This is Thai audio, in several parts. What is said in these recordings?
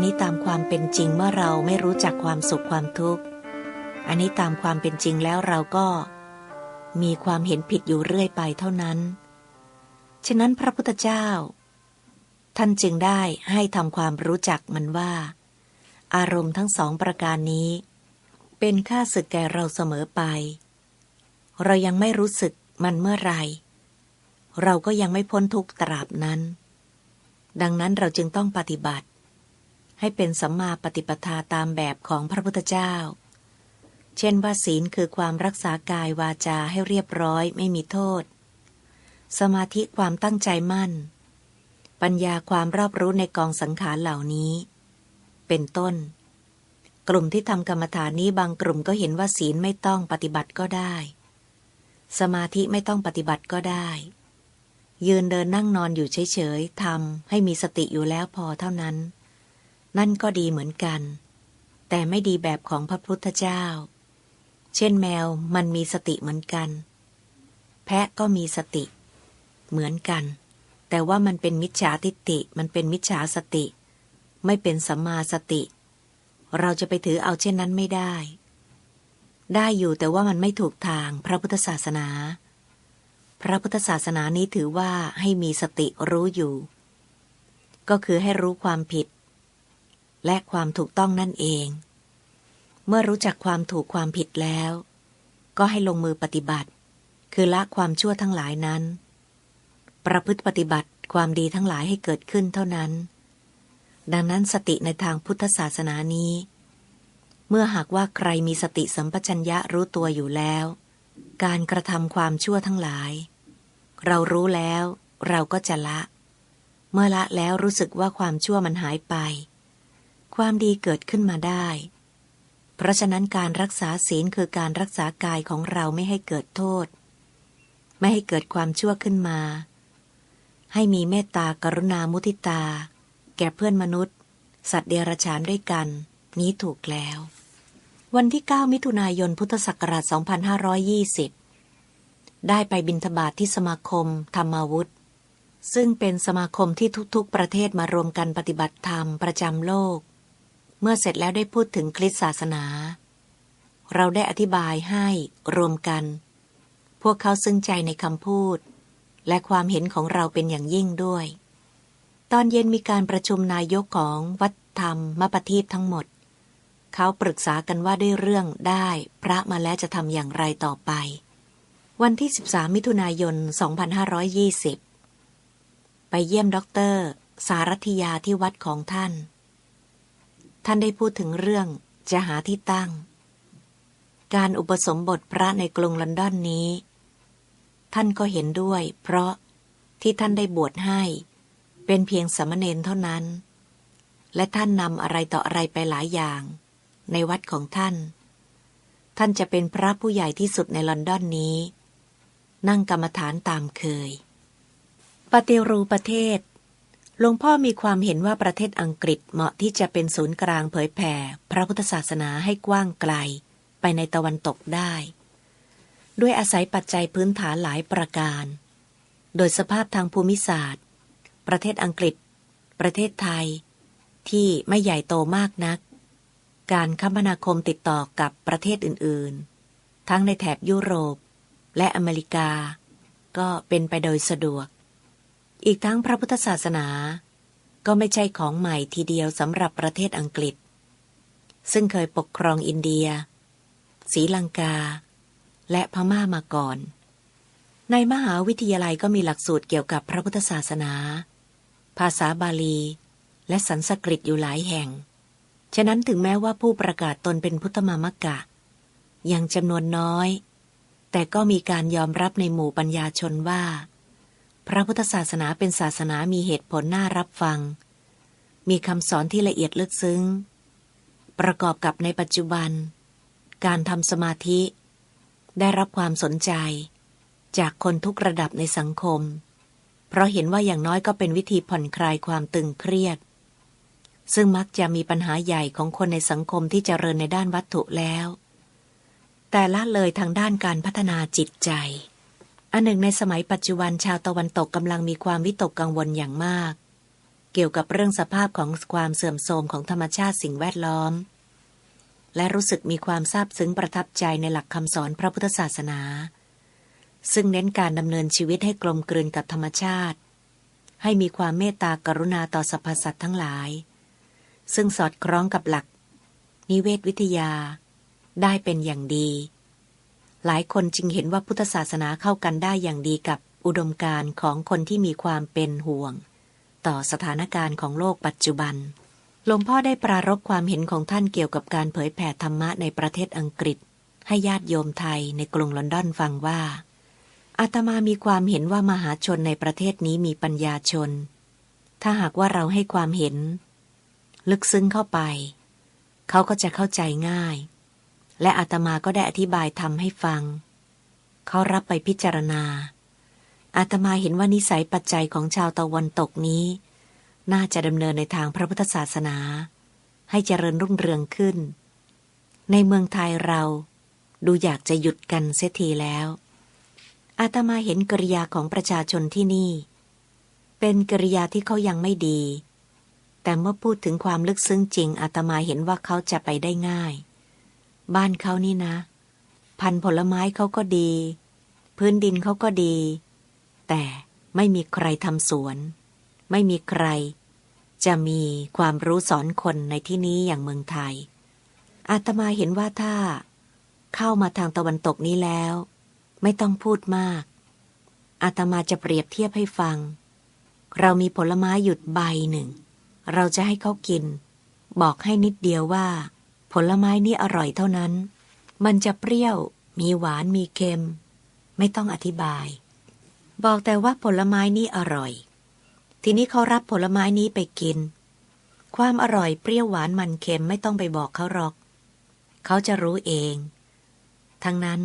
ันนี้ตามความเป็นจริงเมื่อเราไม่รู้จักความสุขความทุกข์ อันนี้ตามความเป็นจริงแล้วเราก็ มีความเห็นผิดอยู่เรื่อยไปเท่านั้น ฉะนั้นพระพุทธเจ้า ท่านจึงได้ให้ทำความรู้จักมันว่า อารมณ์ทั้งสองประการนี้ เป็นค่าศึกแก่เราเสมอไป เรายังไม่รู้สึกมันเมื่อไร เราก็ยังไม่พ้นทุกตราบนั้น ดังนั้นเราจึงต้องปฏิบัติ ให้เป็นสัมมาปฏิปทาตามแบบของพระพุทธเจ้า เช่นว่าศีลคือความรักษากายวาจาให้เรียบร้อยไม่มีโทษ สมาธิความตั้งใจมั่น ปัญญาความรอบรู้ในกองสังขารเหล่านี้ เป็นต้น กลุ่มที่ทำกรรมฐานนี้บางกลุ่มก็เห็นว่าศีลไม่ต้องปฏิบัติก็ได้ สมาธิไม่ต้องปฏิบัติก็ได้ยืนเดินนั่งนอนอยู่เฉยๆทำให้มีสติอยู่แล้วพอเท่านั้น นั่นก็ดีเหมือนกัน แต่ไม่ดีแบบของพระพุทธเจ้า เช่นแมวมันมีสติเหมือนกัน แพะก็มีสติ เหมือนกัน แต่ว่ามันเป็นมิจฉาทิฏฐิมันเป็นมิจฉาสติ ไม่เป็นสัมมาสติ เราจะไปถือเอาเช่นนั้นไม่ได้ ได้อยู่แต่ว่ามันไม่ถูกทางพระพุทธศาสนา พระพุทธศาสนานี้ถือว่าให้มีสติรู้อยู่ ก็คือให้รู้ความผิด และความถูกต้องนั่นเอง เมื่อรู้จักความถูกความผิดแล้ว ก็ให้ลงมือปฏิบัติ คือละความชั่วทั้งหลายนั้น ประพฤติปฏิบัติความดีทั้งหลายให้เกิดขึ้นเท่านั้น ดังนั้นสติในทางพุทธศาสนานี้ เมื่อหากว่าใครมีสติสัมปชัญญะรู้ตัวอยู่แล้ว การกระทำความชั่วทั้งหลาย เรารู้แล้วเราก็จะละ เมื่อละแล้วรู้สึกว่าความชั่วมันหายไป ความดีเกิดขึ้นมาได้ เพราะฉะนั้นการรักษาศีลคือการรักษากายของเราไม่ให้เกิดโทษ ไม่ให้เกิดความชั่วขึ้นมา ให้มีเมตตากรุณามุทิตา แก่เพื่อนมนุษย์ สัตว์เดรัจฉานด้วยกัน นี้ถูกแล้ว วันที่ 9 มิถุนายนพุทธศักราช 2520 ได้ไปบินทบาทที่สมาคม ธรรมาวุธซึ่งเป็นสมาคมที่ทุกๆ ประเทศมารวมกันปฏิบัติธรรมประจำโลก เมื่อเสร็จแล้วได้พูดถึงคริสตศาสนา เราได้อธิบายให้รวมกัน พวกเขาซึ้งใจในคำพูด และความเห็นของเราเป็นอย่างยิ่งด้วย ตอนเย็นมีการประชุมนายกของวัดธรรมมปทีปทั้งหมด เขาปรึกษากันว่าด้วยเรื่องได้พระมาแล้วจะทำอย่างไรต่อไป วันที่ 13 มิถุนายน 2520 ไปเยี่ยมด็อกเตอร์ สารธิยาที่วัดของท่าน ท่านได้พูดถึงเรื่องจะหาที่ตั้ง การอุปสมบทพระในกรุงลอนดอนนี้ ท่านก็เห็นด้วย เพราะที่ท่านได้บวชให้ เป็นเพียงสมณเณรเท่านั้น และท่านนำอะไรต่ออะไรไปหลายอย่าง ในวัดของท่าน ท่านจะเป็นพระผู้ใหญ่ที่สุดในลอนดอนนี้ นั่งกรรมฐานตามเคย ปฏิรูประเทศ หลวงพ่อมีความเห็นว่าประเทศอังกฤษเหมาะที่จะเป็นศูนย์กลางเผยแผ่ พระพุทธศาสนาให้กว้างไกล ไปในตะวันตกได้ ด้วยอาศัยปัจจัยพื้นฐานหลายประการ โดยสภาพทางภูมิศาสตร์ ประเทศอังกฤษ ประเทศไทย ที่ไม่ใหญ่โตมากนัก การคมนาคมติดต่อกับประเทศอื่นๆ ทั้งในแถบยุโรป และอเมริกา ก็เป็นไปโดยสะดวก อีกทั้งพระพุทธศาสนา ก็ไม่ใช่ของใหม่ทีเดียวสำหรับประเทศอังกฤษ ซึ่งเคยปกครองอินเดียศรีลังกา และพม่ามาก่อน ในมหาวิทยาลัยก็มีหลักสูตรเกี่ยวกับพระพุทธศาสนา ภาษาบาลี และสันสกฤตอยู่หลายแห่ง ฉะนั้นถึงแม้ว่าผู้ประกาศตนเป็นพุทธมามกะ ยังจำนวนน้อย แต่ก็มีการยอมรับในหมู่ปัญญาชนว่า พระพุทธศาสนาเป็นศาสนามีเหตุผลน่ารับฟัง มีคำสอนที่ละเอียดลึกซึ้ง ประกอบกับในปัจจุบัน การทำสมาธิ ได้รับความสนใจ จากคนทุกระดับในสังคม เพราะเห็นว่าอย่างน้อยก็เป็นวิธีผ่อนคลายความตึงเครียด ซึ่งมักจะมีปัญหาใหญ่ของคนในสังคมที่จเจริญในด้านวัตถุแล้ว แต่ละเลยทางด้านการพัฒนาจิตใจ อันหนึ่งในสมัยปัจจุบันชาวตะวันตกกำลังมีความวิตกกังวลอย่างมาก เกี่ยวกับเรื่องสภาพของความเสื่อมโทรมของธรรมชาติสิ่งแวดล้อม และรู้สึกมีความซาบซึ้งประทับใจในหลักคำสอนพระพุทธศาสนา ซึ่งเน้นการดำเนินชีวิตให้กลมกลืนกับธรรมชาติ ให้มีความเมตตากรุณาต่อสรรพสัตว์ทั้งหลาย ซึ่งสอดคล้องกับหลัก นิเวศวิทยา ได้เป็นอย่างดี หลายคนจึงเห็นว่าพุทธศาสนาเข้ากันได้อย่างดีกับอุดมการณ์ของคนที่มีความเป็นห่วง ต่อสถานการณ์ของโลกปัจจุบัน หลวงพ่อได้ปรารบความเห็นของท่านเกี่ยวกับการเผยแผ่ธรรมะในประเทศอังกฤษ ให้ญาติโยมไทยในกรุงลอนดอนฟังว่าอาตมามีความเห็นว่ามหาชนในประเทศนี้มีปัญญาชน ถ้าหากว่าเราให้ความเห็น ลึกซึ้งเข้าไป เขาก็จะเข้าใจง่าย และอาตมาก็ได้อธิบายทำให้ฟัง เขารับไปพิจารณา อาตมาเห็นว่านิสัยปัจจัยของชาวตะวันตกนี้ น่าจะดำเนินในทางพระพุทธศาสนา ให้เจริญรุ่งเรืองขึ้น ในเมืองไทยเราดูอยากจะหยุดกันเสียทีแล้ว อาตมาเห็นกริยาของประชาชนที่นี่ เป็นกริยาที่เขายังไม่ดี แต่เมื่อพูดถึงความลึกซึ้งจริงอาตมาเห็นว่าเขาจะไปได้ง่าย บ้านเขานี่นะ พันผลไม้เขาก็ดี พื้นดินเขาก็ดี แต่ไม่มีใครทำสวน ไม่มีใคร จะมีความรู้สอนคนในที่นี้อย่างเมืองไทย อาตมาเห็นว่าถ้า เข้ามาทางตะวันตกนี้แล้ว ไม่ต้องพูดมาก อาตมาจะเปรียบเทียบให้ฟัง เรามีผลไม้หยุดใบหนึ่ง เราจะให้เขากิน บอกให้นิดเดียวว่า ผลไม้นี้อร่อยเท่านั้น มันจะเปรี้ยว มีหวานมีเค็ม ไม่ต้องอธิบาย บอกแต่ว่าผลไม้นี้อร่อย ทีนี้เขารับผลไม้นี้ไปกิน ความอร่อยเปรี้ยวหวานมันเค็มไม่ต้องไปบอกเขาหรอก เขาจะรู้เอง ทั้งนั้น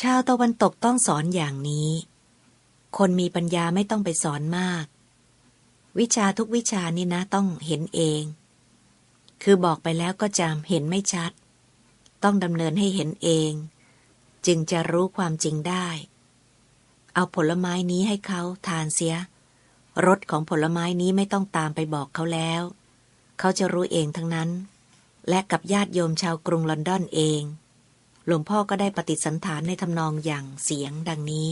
ชาวตะวันตกต้องสอนอย่างนี้ คนมีปัญญาไม่ต้องไปสอนมาก วิชาทุกวิชานี่นะต้องเห็นเอง คือบอกไปแล้วก็จำเห็นไม่ชัด ต้องดำเนินให้เห็นเอง จึงจะรู้ความจริงได้ เอาผลไม้นี้ให้เขาทานเสียรสของผลไม้นี้ไม่ต้องตามไปบอกเขาแล้ว เขาจะรู้เองทั้งนั้น และกับญาติโยมชาวกรุงลอนดอนเอง หลวงพ่อก็ได้ปฏิสันฐานในทำนองอย่างเสียงดังนี้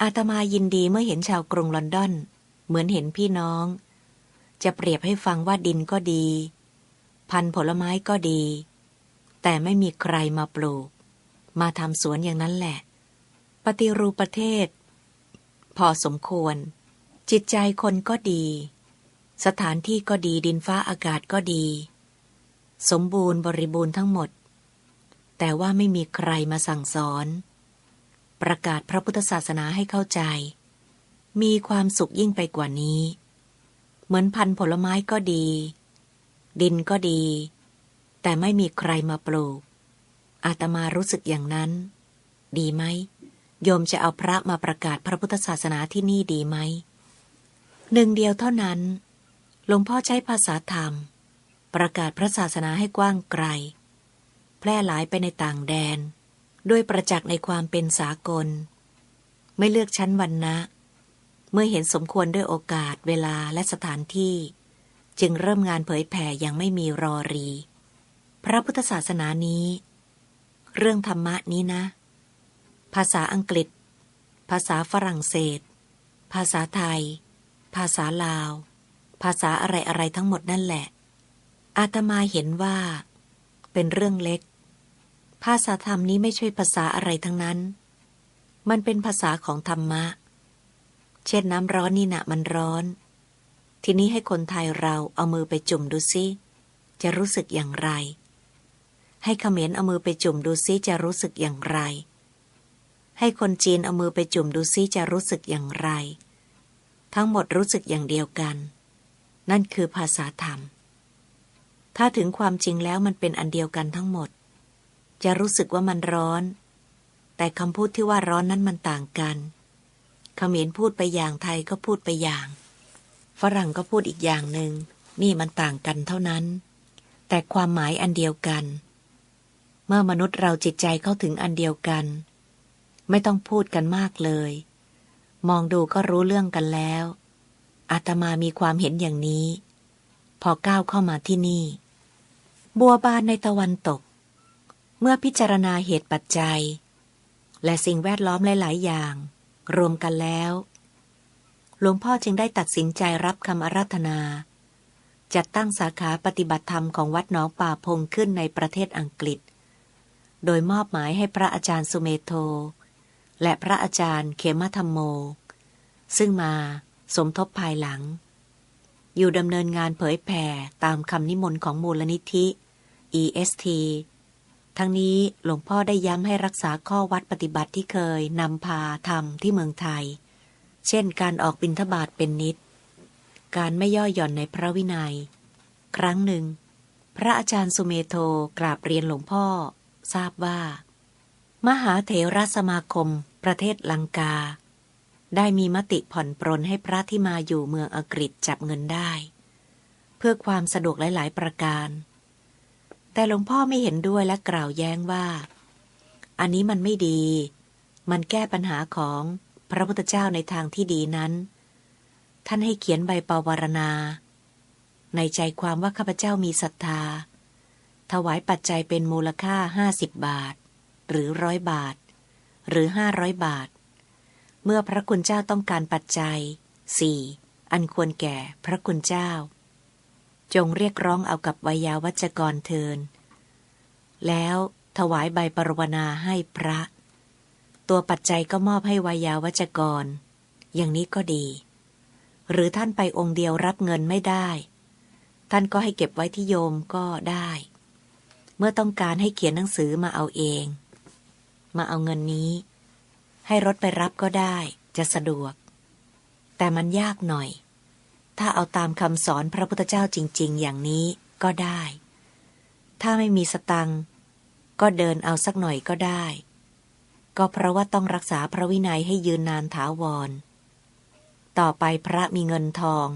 อาตมายินดีเมื่อเห็นชาวกรุงลอนดอน เหมือนเห็นพี่น้อง จะเปรียบให้ฟังว่าดินก็ดี พันผลไม้ก็ดี แต่ไม่มีใครมาปลูก มาทำสวนอย่างนั้นแหละ ปฏิรูปประเทศ พอสมควร จิตใจคนก็ดี สถานที่ก็ดีดินฟ้าอากาศก็ดี สมบูรณ์บริบูรณ์ทั้งหมด แต่ว่าไม่มีใครมาสั่งสอน ประกาศพระพุทธศาสนาให้เข้าใจ มีความสุขยิ่งไปกว่านี้ เหมือนพันผลไม้ก็ดี ดินก็ดี แต่ไม่มีใครมาปลูก อาตมารู้สึกอย่างนั้น ดีไหมโยมจะเอาพระมาประกาศพระพุทธศาสนาที่นี่ดีไหม หนึ่งเดียวเท่านั้น หลวงพ่อใช้ภาษาธรรม ประกาศพระศาสนาให้กว้างไกล แพร่หลายไปในต่างแดน ด้วยประจักษ์ในความเป็นสากล ไม่เลือกชั้นวันนะ มื่อเห็นสมควรด้วยโอกาสเวลาและสถานที่ จึงเริ่มงานเผยแผ่อย่างไม่มีรอรี พระพุทธศาสนานี้ เรื่องธรรมะนี้นะ ภาษาอังกฤษ ภาษาฝรั่งเศส ภาษาไทย ภาษาลาว ภาษาอะไรอะไรทั้งหมดนั่นแหละ อาตมาเห็นว่า เป็นเรื่องเล็ก ภาษาธรรมนี้ไม่ใช่ภาษาอะไรทั้งนั้น มันเป็นภาษาของธรรมะ เช่นน้ำร้อนนี่นะมันร้อน ทีนี้ให้คนไทยเราเอามือไปจุ่มดูซิ จะรู้สึกอย่างไร ให้เขมรเอามือไปจุ่มดูซิจะรู้สึกอย่างไร ให้คนจีนเอามือไปจุ่มดูซิจะรู้สึกอย่างไร ทั้งหมดรู้สึกอย่างเดียวกัน นั่นคือภาษาธรรม ถ้าถึงความจริงแล้วมันเป็นอันเดียวกันทั้งหมด จะรู้สึกว่ามันร้อน แต่คำพูดที่ว่าร้อนนั้นมันต่างกัน เขมรพูดไปอย่างไทยก็พูดไปอย่าง ฝรั่งก็พูดอีกอย่างหนึ่งนี่มันต่างกันเท่านั้น แต่ความหมายอันเดียวกัน เมื่อมนุษย์เราจิตใจเข้าถึงอันเดียวกัน ไม่ต้องพูดกันมากเลย มองดูก็รู้เรื่องกันแล้วอาตมามีความเห็นอย่างนี้ พอก้าวเข้ามาที่นี่ บัวบานในตะวันตก เมื่อพิจารณาเหตุปัจจัย และสิ่งแวดล้อมหลาย ๆ อย่าง รวมกันแล้ว หลวงพ่อจึงได้ตัดสินใจรับคำอาราธนา จัดตั้งสาขาปฏิบัติธรรมของวัดหนองป่าพงขึ้นในประเทศอังกฤษ โดยมอบหมายให้พระอาจารย์สุเมโท และพระอาจารย์เขมธรรมโม ซึ่งมาสมทบภายหลัง อยู่ดำเนินงานเผยแผ่ตามคำนิมนต์ของมูลนิธิ EST ทั้งนี้หลวงพ่อได้ย้ำให้รักษาข้อวัดปฏิบัติที่เคยนำพาทำที่เมืองไทย เช่นการออกบิณฑบาตเป็นนิด การไม่ย่อหย่อนในพระวินัย ครั้งหนึ่ง พระอาจารย์สุเมโทกราบเรียนหลวงพ่อ ทราบว่า มหาเถรสมาคม ประเทศลังกา ได้มีมติผ่อนปรนให้พระที่มาอยู่เมืองอังกฤษจับเงินได้ เพื่อความสะดวกหลาย ๆ ประการ แต่หลวงพ่อไม่เห็นด้วยและกล่าวแย้งว่า อันนี้มันไม่ดี มันแก้ปัญหาของพระพุทธเจ้าในทางที่ดีนั้น ท่านให้เขียนใบปวารณา ในใจความว่าข้าพเจ้ามีศรัทธา ถวายปัจจัยเป็นมูลค่าห้าสิบบาท หรือร้อยบาท หรือห้าร้อยบาท เมื่อพระคุณเจ้าต้องการปัจจัยสี่อันควรแก่พระคุณเจ้า จงเรียกร้องเอากับวิยาวัจกรเทิน แล้วถวายใบปรวนาให้พระ ตัวปัจจัยก็มอบให้วายาวัจกร อย่างนี้ก็ดี หรือท่านไปองค์เดียวรับเงินไม่ได้ ท่านก็ให้เก็บไว้ที่โยมก็ได้ เมื่อต้องการให้เขียนหนังสือมาเอาเอง มาเอาเงินนี้ ให้รถไปรับก็ได้จะสะดวก แต่มันยากหน่อย ถ้าเอาตามคำสอนพระพุทธเจ้าจริง ๆ อย่างนี้ก็ได้ ถ้าไม่มีสตังก็เดินเอาสักหน่อยก็ได้ ก็เพราะว่าต้องรักษาพระวินัยให้ยืนนานถาวร ต่อไปพระมีเงินทอง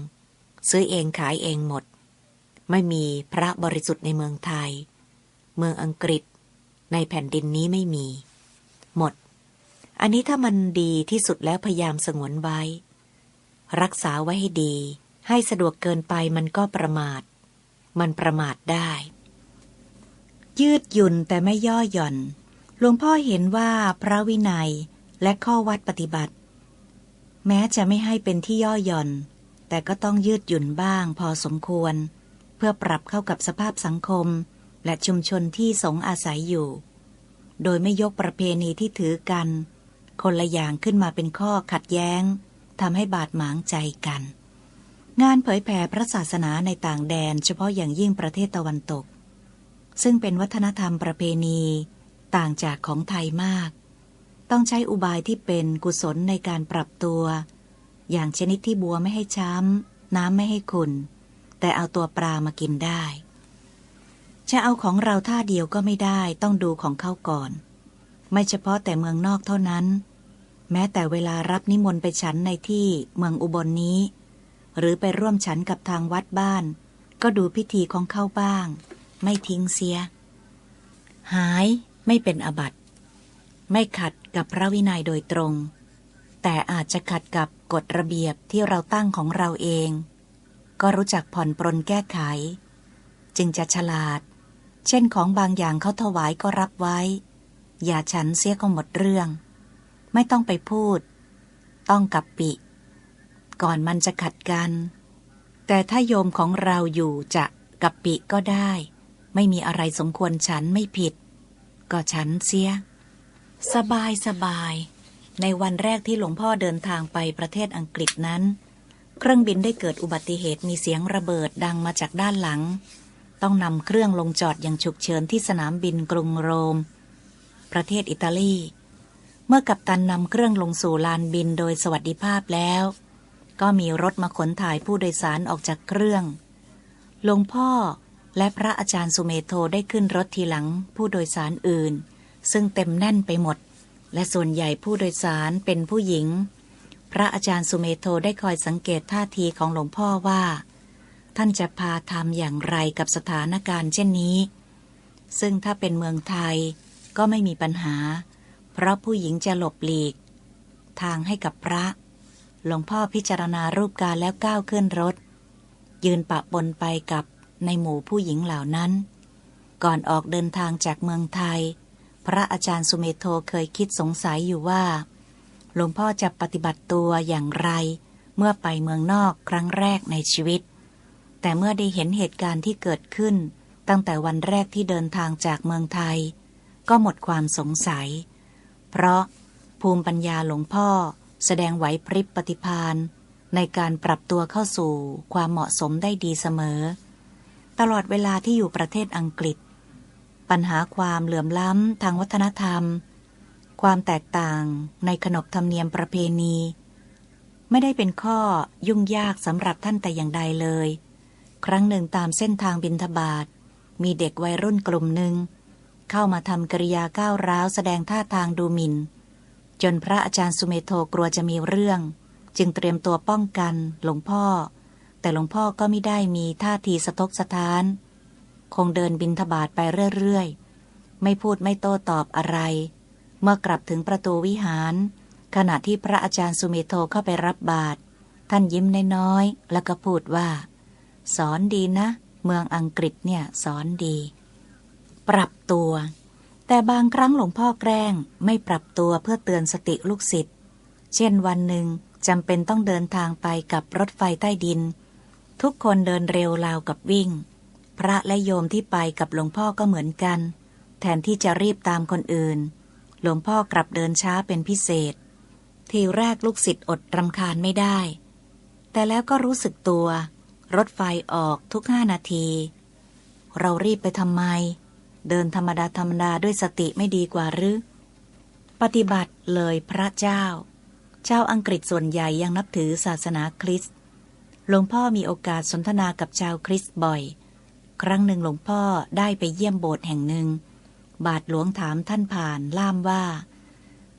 ซื้อเองขายเองหมด ไม่มีพระบริสุทธิ์ในเมืองไทย เมืองอังกฤษ ในแผ่นดินนี้ไม่มี หมด อันนี้ถ้ามันดีที่สุดแล้วพยายามสงวนไว้ รักษาไว้ให้ดี ให้สะดวกเกินไปมันก็ประมาท มันประมาทได้ ยืดหยุ่นแต่ไม่ย่อหย่อน หลวงพ่อเห็นว่าพระวินัยและข้อวัดปฏิบัติ แม้จะไม่ให้เป็นที่ย่อหย่อน แต่ก็ต้องยืดหยุ่นบ้างพอสมควร เพื่อปรับเข้ากับสภาพสังคมและชุมชนที่สงอาศัยอยู่ โดยไม่ยกประเพณีที่ถือกัน คนละอย่างขึ้นมาเป็นข้อขัดแย้งทำให้บาดหมางใจกัน งานเผยแผ่พระศาสนาในต่างแดนเฉพาะอย่างยิ่งประเทศตะวันตก ซึ่งเป็นวัฒนธรรมประเพณี ต่างจากของไทยมาก ต้องใช้อุบายที่เป็นกุศลในการปรับตัว อย่างชนิดที่บัวไม่ให้ช้ำ น้ำไม่ให้ขุนแต่เอาตัวปลามากินได้ จะเอาของเราท่าเดียวก็ไม่ได้ต้องดูของเขาก่อน ไม่เฉพาะแต่เมืองนอกเท่านั้น แม้แต่เวลารับนิมนต์ไปฉันในที่เมืองอุบลนนี้ หรือไปร่วมฉันกับทางวัดบ้าน ก็ดูพิธีของเข้าบ้าง ไม่ทิ้งเสีย หายไม่เป็นอบัตไม่ขัดกับพระวินัยโดยตรง แต่อาจจะขัดกับกฎระเบียบที่เราตั้งของเราเอง ก็รู้จักผ่อนปรนแก้ไข จึงจะฉลาด เช่นของบางอย่างเขาถวายก็รับไว้ อย่าฉันเสียก็หมดเรื่อง ไม่ต้องไปพูด ต้องกับปิ ก่อนมันจะขัดกัน แต่ถ้าโยมของเราอยู่จะกับปิก็ได้ ไม่มีอะไรสมควรฉันไม่ผิด ก็ฉันเสีย สบายสบาย ในวันแรกที่หลวงพ่อเดินทางไปประเทศอังกฤษนั้น เครื่องบินได้เกิดอุบัติเหตุมีเสียงระเบิดดังมาจากด้านหลัง ต้องนำเครื่องลงจอดอย่างฉุกเฉินที่สนามบินกรุงโรม ประเทศอิตาลีเมื่อกัปตันนำเครื่องลงสู่ลานบินโดยสวัสดิภาพแล้ว ก็มีรถมาขนถ่ายผู้โดยสารออกจากเครื่อง หลวงพ่อและพระอาจารย์สุเมโทได้ขึ้นรถทีหลังผู้โดยสารอื่น ซึ่งเต็มแน่นไปหมด และส่วนใหญ่ผู้โดยสารเป็นผู้หญิง พระอาจารย์สุเมโทได้คอยสังเกตท่าทีของหลวงพ่อว่า ท่านจะพาทำอย่างไรกับสถานการณ์เช่นนี้ ซึ่งถ้าเป็นเมืองไทยก็ไม่มีปัญหา เพราะผู้หญิงจะหลบหลีก ทางให้กับพระ หลวงพ่อพิจารณารูปการแล้วก้าวขึ้นรถ ยืนปะปนไปกับในหมู่ผู้หญิงเหล่านั้น ก่อนออกเดินทางจากเมืองไทย พระอาจารย์สุเมโทเคยคิดสงสัยอยู่ว่า หลวงพ่อจะปฏิบัติตัวอย่างไร เมื่อไปเมืองนอกครั้งแรกในชีวิต แต่เมื่อได้เห็นเหตุการณ์ที่เกิดขึ้น ตั้งแต่วันแรกที่เดินทางจากเมืองไทย ก็หมดความสงสัย เพราะภูมิปัญญาหลวงพ่อ แสดงไหวพริบปฏิพานในการปรับตัวเข้าสู่ความเหมาะสมได้ดีเสมอ ตลอดเวลาที่อยู่ประเทศอังกฤษ ปัญหาความเหลื่อมล้ำทางวัฒนธรรม ความแตกต่างในขนบธรรมเนียมประเพณี ไม่ได้เป็นข้อยุ่งยากสำหรับท่านแต่อย่างใดเลย ครั้งหนึ่งตามเส้นทางบินทบาท มีเด็กวัยรุ่นกลุ่มหนึ่งเข้ามาทำกริยาก้าวร้าวแสดงท่าทางดูหมิน่น จนพระอาจารย์สุเมโทกลัวจะมีเรื่อง จึงเตรียมตัวป้องกันหลวงพ่อ แต่หลวงพ่อก็ไม่ได้มีท่าทีสะทกสะท้าน คงเดินบินทบาทไปเรื่อยๆ ไม่พูดไม่โต้ตอบอะไร เมื่อกลับถึงประตูวิหาร ขณะที่พระอาจารย์สุเมโทเข้าไปรับบาตรท่านยิ้มน้อยๆแล้วก็พูดว่า สอนดีนะ เมืองอังกฤษเนี่ยสอนดี ปรับตัว แต่บางครั้งหลวงพ่อแกล้งไม่ปรับตัวเพื่อเตือนสติลูกศิษย์ เช่นวันหนึ่งจำเป็นต้องเดินทางไปกับรถไฟใต้ดิน ทุกคนเดินเร็วราวกับวิ่ง พระและโยมที่ไปกับหลวงพ่อก็เหมือนกัน แทนที่จะรีบตามคนอื่น หลวงพ่อกลับเดินช้าเป็นพิเศษ ทีแรกลูกศิษย์อดรำคาญไม่ได้ แต่แล้วก็รู้สึกตัว รถไฟออกทุกห้านาที เรารีบไปทำไม เดินธรรมดาธรรมดาด้วยสติไม่ดีกว่าหรือ ปฏิบัติเลยพระเจ้า เจ้าอังกฤษส่วนใหญ่ยังนับถือศาสนาคริสต์ หลวงพ่อมีโอกาสสนทนากับชาวคริสต์บ่อย ครั้งหนึ่งหลวงพ่อได้ไปเยี่ยมโบสถ์แห่งหนึ่ง บาทหลวงถามท่านผ่านล่ามว่า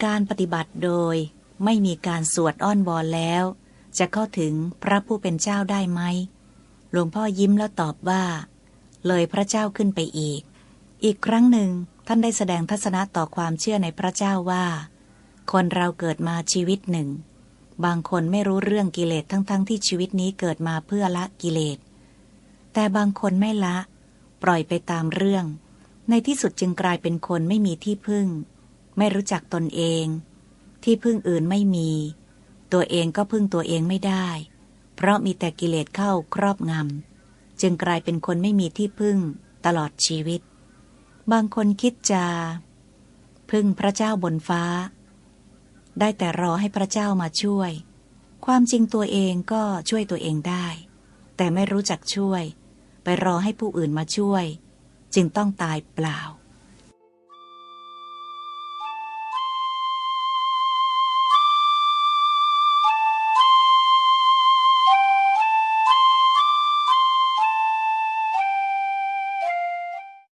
การปฏิบัติโดยไม่มีการสวดอ้อนวอนแล้ว จะเข้าถึงพระผู้เป็นเจ้าได้ไหม หลวงพ่อยิ้มแล้วตอบว่า เลยพระเจ้าขึ้นไปอีก อีกครั้งหนึ่งท่านได้แสดงทัศนะต่อความเชื่อในพระเจ้าว่า คนเราเกิดมาชีวิตหนึ่ง บางคนไม่รู้เรื่องกิเลสทั้งๆทที่ชีวิตนี้เกิดมาเพื่อละกิเลส แต่บางคนไม่ละ ปล่อยไปตามเรื่อง ในที่สุดจึงกลายเป็นคนไม่มีที่พึ่ง ไม่รู้จักตนเอง ที่พึ่งอื่นไม่มี ตัวเองก็พึ่งตัวเองไม่ได้ เพราะมีแต่กิเลสเข้าครอบงำจึงกลายเป็นคนไม่มีที่พึ่งตลอดชีวิต บางคนคิดจะพึ่งพระเจ้าบนฟ้า ได้แต่รอให้พระเจ้ามาช่วย ความจริงตัวเองก็ช่วยตัวเองได้ แต่ไม่รู้จักช่วย ไปรอให้ผู้อื่นมาช่วย จึงต้องตายเปล่า